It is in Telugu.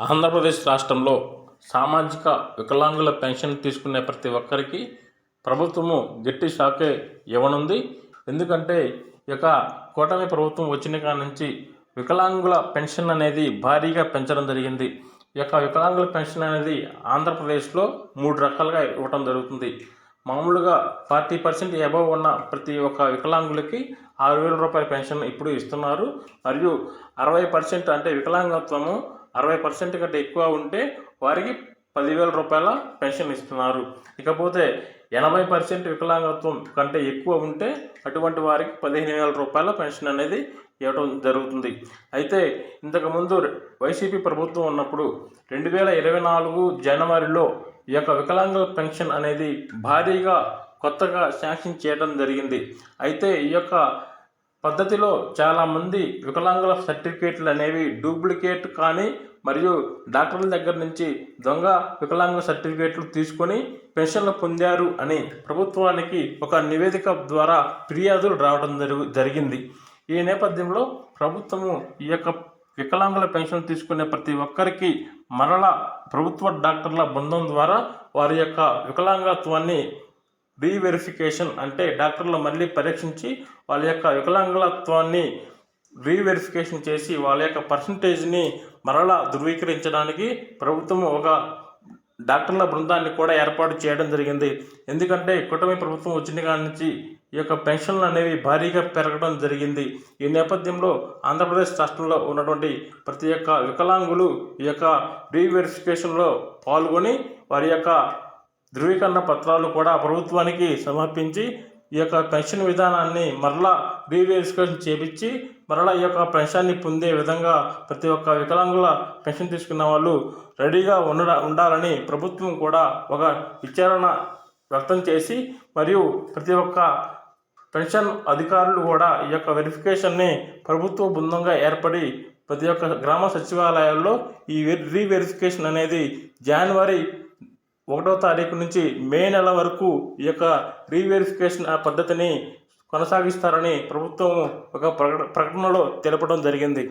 ఆంధ్రప్రదేశ్ రాష్ట్రంలో సామాజిక వికలాంగుల పెన్షన్ తీసుకునే ప్రతి ఒక్కరికి ప్రభుత్వము గట్టి షాకే ఇవ్వనుంది. ఎందుకంటే ఈ యొక్క కూటమి ప్రభుత్వం వచ్చిన కాడ నుంచి వికలాంగుల పెన్షన్ అనేది భారీగా పెంచడం జరిగింది. ఈ యొక్క వికలాంగుల పెన్షన్ అనేది ఆంధ్రప్రదేశ్లో మూడు రకాలుగా ఇవ్వటం జరుగుతుంది. మామూలుగా ఫార్టీ పర్సెంట్ అబవ్ ఉన్న ప్రతి ఒక్క వికలాంగులకి ఆరు వేల రూపాయల పెన్షన్ ఇప్పుడు ఇస్తున్నారు. మరియు అరవై పర్సెంట్ అంటే వికలాంగత్వము అరవై పర్సెంట్ కంటే ఎక్కువ ఉంటే వారికి పదివేల రూపాయల పెన్షన్ ఇస్తున్నారు. ఇకపోతే ఎనభై పర్సెంట్ వికలాంగత్వం కంటే ఎక్కువ ఉంటే అటువంటి వారికి పదిహేను వేల రూపాయల పెన్షన్ అనేది ఇవ్వడం జరుగుతుంది. అయితే ఇంతకుముందు వైసీపీ ప్రభుత్వం ఉన్నప్పుడు రెండు వేల ఇరవై నాలుగు జనవరిలో ఈ యొక్క వికలాంగుల పెన్షన్ అనేది భారీగా కొత్తగా శాంక్షన్ చేయడం జరిగింది. అయితే ఈ యొక్క పద్ధతిలో చాలామంది వికలాంగుల సర్టిఫికేట్లు అనేవి డూప్లికేట్ కానీ మరియు డాక్టర్ల దగ్గర నుంచి దొంగ వికలాంగ సర్టిఫికేట్లు తీసుకొని పెన్షన్లు పొందారు అని ప్రభుత్వానికి ఒక నివేదిక ద్వారా ఫిర్యాదులు రావడం జరుగు జరిగింది. ఈ నేపథ్యంలో ప్రభుత్వము ఈ యొక్క వికలాంగుల పెన్షన్ తీసుకునే ప్రతి ఒక్కరికి మరల ప్రభుత్వ డాక్టర్ల బృందం ద్వారా వారి యొక్క వికలాంగత్వాన్ని రీవెరిఫికేషన్ అంటే డాక్టర్లు మళ్ళీ పరీక్షించి వాళ్ళ యొక్క వికలాంగత్వాన్ని రీవెరిఫికేషన్ చేసి వాళ్ళ యొక్క పర్సంటేజ్ని మరలా ధృవీకరించడానికి ప్రభుత్వం ఒక డాక్టర్ల బృందాన్ని కూడా ఏర్పాటు చేయడం జరిగింది. ఎందుకంటే కూటమి ప్రభుత్వం వచ్చిన కాడి నుంచి ఈ యొక్క పెన్షన్లు అనేవి భారీగా పెరగడం జరిగింది. ఈ నేపథ్యంలో ఆంధ్రప్రదేశ్ రాష్ట్రంలో ఉన్నటువంటి ప్రతి ఒక్క వికలాంగులు ఈ యొక్క రీవెరిఫికేషన్లో పాల్గొని వారి యొక్క ధృవీకరణ పత్రాలు కూడా ప్రభుత్వానికి సమర్పించి ఈ యొక్క పెన్షన్ విధానాన్ని మరలా రీవెరిఫికేషన్ చేపించి మరలా ఈ యొక్క పెన్షన్ని పొందే విధంగా ప్రతి ఒక్క వికలాంగుల పెన్షన్ తీసుకున్న వాళ్ళు రెడీగా ఉండ ఉండాలని ప్రభుత్వం కూడా ఒక విచారణ వ్యక్తం చేసి మరియు ప్రతి ఒక్క పెన్షన్ అధికారులు కూడా ఈ యొక్క వెరిఫికేషన్ని ప్రభుత్వ బృందంగా ఏర్పడి ప్రతి ఒక్క గ్రామ సచివాలయాల్లో ఈ రీవెరిఫికేషన్ అనేది జనవరి ఒకటో తారీఖు నుంచి మే నెల వరకు ఈ యొక్క రీవెరిఫికేషన్ ఆ పద్ధతిని కొనసాగిస్తారని ప్రభుత్వం ఒక ప్రకట ప్రకటనలో తెలపడం జరిగింది.